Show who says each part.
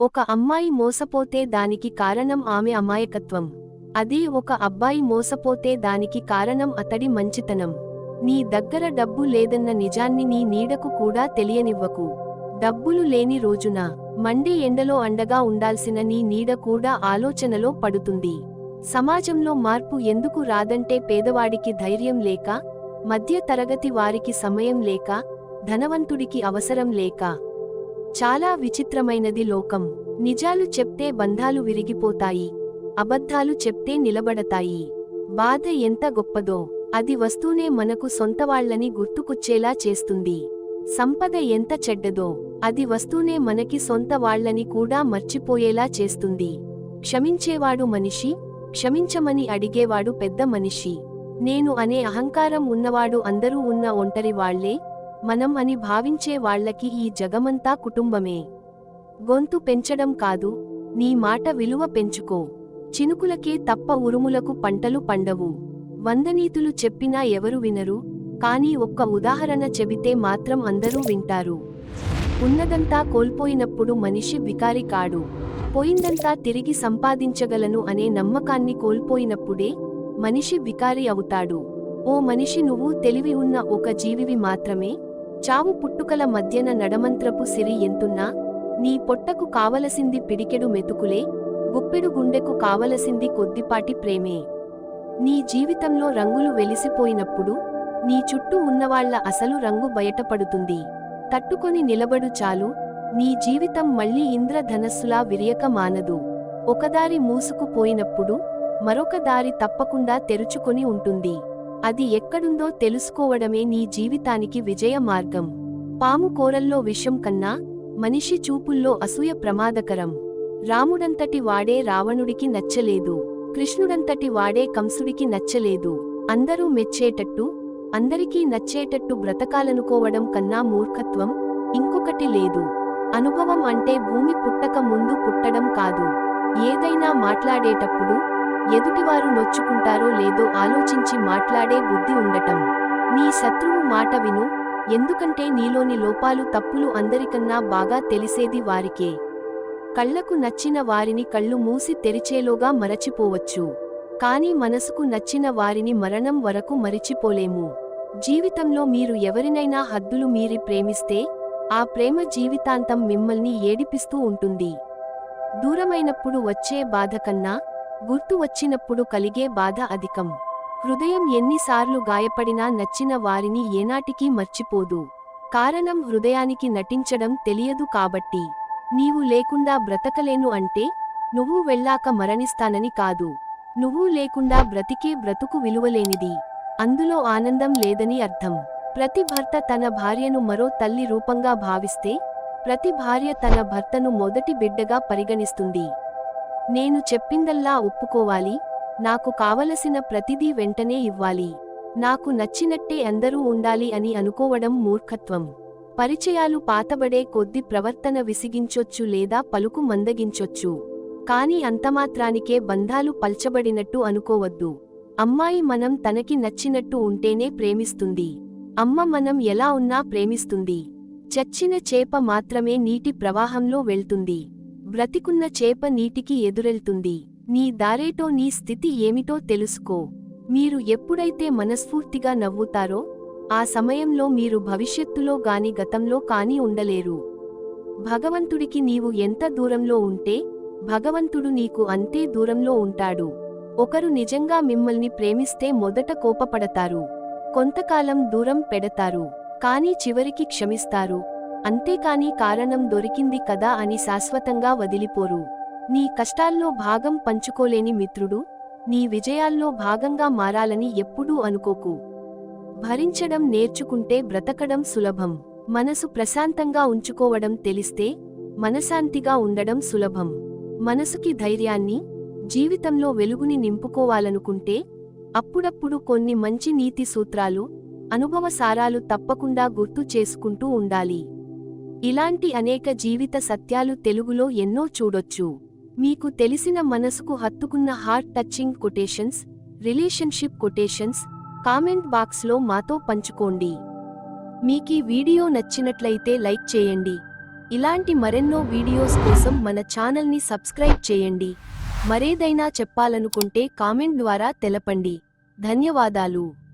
Speaker 1: ఒక అమ్మాయి మోసపోతే దానికి కారణం ఆమె అమాయకత్వం. అదే ఒక అబ్బాయి మోసపోతే దానికి కారణం అతడి మంచితనం. నీ దగ్గర డబ్బు లేదన్న నిజాన్ని నీ నీడకు కూడా తెలియనివ్వకు. డబ్బులు లేని రోజున మండే ఎండలో అండగా ఉండాల్సిన నీ నీడ కూడా ఆలోచనలో పడుతుంది. సమాజంలో మార్పు ఎందుకు రాదంటే పేదవాడికి ధైర్యం లేక మధ్య తరగతి వారికి సమయం లేక ధనవంతుడికి అవసరం లేక. చాలా విచిత్రమైనది లోకం. నిజాలు చెప్తే బంధాలు విరిగిపోతాయి. అబద్ధాలు చెప్తే నిలబడతాయి. బాధ ఎంత గొప్పదో. అది వస్తూనే మనకు సొంతవాళ్ళని గుర్తుకొచ్చేలా చేస్తుంది. సంపద ఎంత చెడ్డదో. అది వస్తూనే మనకి సొంత వాళ్ళని కూడా మర్చిపోయేలా చేస్తుంది. క్షమించేవాడు మనిషి. క్షమించమని అడిగేవాడు పెద్ద మనిషి. నేను అనే అహంకారం ఉన్నవాడు అందరూ ఉన్న ఒంటరి వాళ్ళే మనం అని భావించే వాళ్ళకి ఈ జగమంతా కుటుంబమే. గొంతు పెంచడం కాదు నీ మాట విలువ పెంచుకో. చినుకులకే తప్ప ఉరుములకు పంటలు పండవు. వందనీతులు చెప్పినా ఎవరు వినరు కానీ ఒక్క ఉదాహరణ చెబితే మాత్రం అందరూ వింటారు. ఉన్నదంతా కోల్పోయినప్పుడు మనిషి వికారి కాడు. పోయిందంతా తిరిగి సంపాదించగలను అనే నమ్మకాన్ని కోల్పోయినప్పుడే మనిషి వికారి అవుతాడు. ఓ మనిషి నువ్వు తెలివి ఉన్న ఒక జీవివి మాత్రమే చావు పుట్టుకల మధ్యన నడమంత్రపు సిరి ఎంతున్నా నీ పొట్టకు కావలసింది పిడికెడు మెతుకులే గుప్పెడు గుండెకు కావలసింది కొద్దిపాటి ప్రేమే. నీ జీవితంలో రంగులు వెలిసిపోయినప్పుడు నీ చుట్టూ ఉన్నవాళ్ళ అసలు రంగు బయటపడుతుంది. తట్టుకొని నిలబడు చాలు నీ జీవితం మళ్ళీ ఇంద్రధనస్సులా విరియక మానదు. ఒకదారి మూసుకుపోయినప్పుడు మరొక దారి తప్పకుండా తెరుచుకొని ఉంటుంది. అది ఎక్కడుందో తెలుసుకోవడమే నీ జీవితానికి విజయ మార్గం. పాము కోరల్లో విషం కన్నా మనిషి చూపుల్లో అసూయ ప్రమాదకరం. రాముడంతటి వాడే రావణుడికి నచ్చలేదు. కృష్ణుడంతటి వాడే కంసుడికి నచ్చలేదు. అందరూ మెచ్చేటట్టు అందరికీ నచ్చేటట్టు బ్రతకాలనుకోవడం కన్నా మూర్ఖత్వం ఇంకొకటి లేదు. అనుభవం అంటే భూమి పుట్టక ముందు పుట్టడం కాదు. ఏదైనా మాట్లాడేటప్పుడు ఎదుటివారు నొచ్చుకుంటారో లేదో ఆలోచించి మాట్లాడే బుద్ధి ఉండటం. నీ శత్రువు మాట విను. ఎందుకంటే నీలోని లోపాలు తప్పులు అందరికన్నా బాగా తెలిసేది వారికే. కళ్ళకు నచ్చిన వారిని కళ్ళు మూసి తెరిచేలోగా మరచిపోవచ్చు. కాని మనసుకు నచ్చిన వారిని మరణం వరకు మరిచిపోలేము. జీవితంలో మీరు ఎవరినైనా హద్దులు మీరి ప్రేమిస్తే ఆ ప్రేమ జీవితాంతం మిమ్మల్ని ఏడిపిస్తూ ఉంటుంది. దూరమైనప్పుడు వచ్చే బాధ కన్నా గుర్తు వచ్చినప్పుడు కలిగే బాధ అధికం. హృదయం ఎన్నిసార్లు గాయపడినా నచ్చిన వారిని ఏనాటికీ మర్చిపోదు. కారణం హృదయానికి నటించడం తెలియదు కాబట్టి. నీవు లేకుండా బ్రతకలేను అంటే నువ్వు వెళ్ళాక మరణిస్తానని కాదు. నువ్వు లేకుండా బ్రతికే బ్రతుకు విలువలేనిది. అందులో ఆనందం లేదని అర్థం. ప్రతి భర్త తన భార్యను మరో తల్లి రూపంగా భావిస్తే ప్రతి భార్య తన భర్తను మొదటి బిడ్డగా పరిగణిస్తుంది. నేను చెప్పిందల్లా ఒప్పుకోవాలి. నాకు కావలసిన ప్రతిదీ వెంటనే ఇవ్వాలి. నాకు నచ్చినట్టే అందరూ ఉండాలి అని అనుకోవడం మూర్ఖత్వం. పరిచయాలు పాతబడే కొద్ది ప్రవర్తన విసిగించొచ్చు లేదా పలుకు మందగించొచ్చు. కాని అంతమాత్రానికే బంధాలు పల్చబడినట్టు అనుకోవద్దు. అమ్మాయి మనం తనకి నచ్చినట్టు ఉంటేనే ప్రేమిస్తుంది. అమ్మ మనం ఎలా ఉన్నా ప్రేమిస్తుంది. చచ్చిన చేప మాత్రమే నీటి ప్రవాహంలో వెళ్తుంది. బ్రతికున్న చేప నీటికి ఎదురెళ్తుంది. నీ దారేటో నీ స్థితి ఏమిటో తెలుసుకో. మీరు ఎప్పుడైతే మనస్ఫూర్తిగా నవ్వుతారో ఆ సమయంలో మీరు భవిష్యత్తులో గాని గతంలో కాని ఉండలేరు. భగవంతుడికి నీవు ఎంత దూరంలో ఉంటే భగవంతుడు నీకు అంతే దూరంలో ఉంటాడు. ఒకరు నిజంగా మిమ్మల్ని ప్రేమిస్తే మొదట కోపపడతారు. కొంతకాలం దూరం పెడతారు కానీ చివరికి క్షమిస్తారు. అంతేకాని కారణం దొరికింది కదా అని శాశ్వతంగా వదిలిపోరు. నీ కష్టాల్లో భాగం పంచుకోలేని మిత్రుడు నీ విజయాల్లో భాగంగా మారాలని ఎప్పుడూ అనుకోకు. భరించడం నేర్చుకుంటే బ్రతకడం సులభం. మనసు ప్రశాంతంగా ఉంచుకోవడం తెలిస్తే మనశాంతిగా ఉండడం సులభం. మనసుకి ధైర్యాన్ని జీవితంలో వెలుగుని నింపుకోవాలనుకుంటే అప్పుడప్పుడు కొన్ని మంచి నీతి సూత్రాలు అనుభవ సారాలు తప్పకుండా గుర్తు చేసుకుంటూ ఉండాలి. ఇలాంటి అనేక జీవిత సత్యాలు తెలుగులో ఎన్నో చూడొచ్చు. మీకు తెలిసిన మనసుకు హత్తుకున్న heart touching quotations relationship quotations comment బాక్స్లో మాతో పంచుకోండి. మీకీ వీడియో నచ్చినట్లయితే లైక్ చేయండి. ఇలాంటి మరెన్నో వీడియోస్ కోసం మన ఛానల్ని సబ్స్క్రైబ్ చేయండి. మరేదైనా చెప్పాలనుకుంటే కామెంట్ ద్వారా తెలపండి. ధన్యవాదాలు.